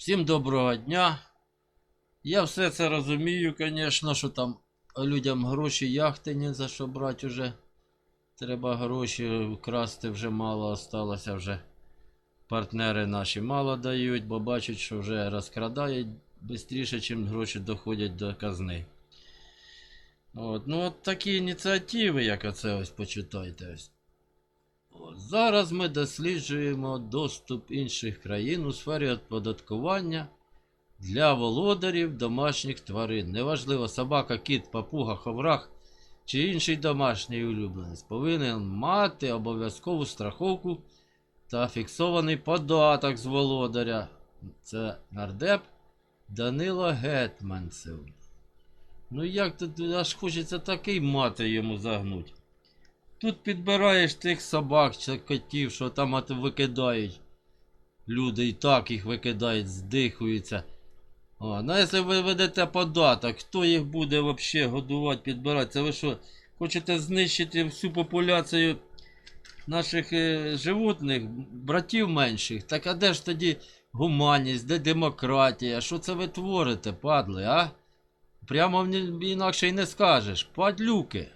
Всім доброго дня. Я все це розумію, звісно, що там людям гроші яхти не за що брати вже. Треба гроші вкрасти вже мало осталося вже. Партнери наші мало дають, бо бачать, що вже розкрадають швидше, чим гроші доходять до казни. От, ну от такі ініціативи, як оце ось почитайте ось. От, Зараз ми досліджуємо доступ інших країн у сфері оподаткування для володарів домашніх тварин. Неважливо, собака, кіт, папуга, ховрах чи інший домашній улюбленець повинен мати обов'язкову страховку та фіксований податок з володаря. Це нардеп Данило Гетманцев. Ну як тут аж хочеться такий мати йому загнуть. Тут підбираєш тих собак чи котів, що там от викидають. Люди і так їх викидають, здихуються. О, ну якщо ви ведете податок, хто їх буде взагалі годувати, підбирати? Це ви що, хочете знищити всю популяцію наших е, животних, братів менших? Так а де ж тоді гуманність, де демократія? Що це ви творите, падли, а? Прямо інакше й не скажеш. Падлюки.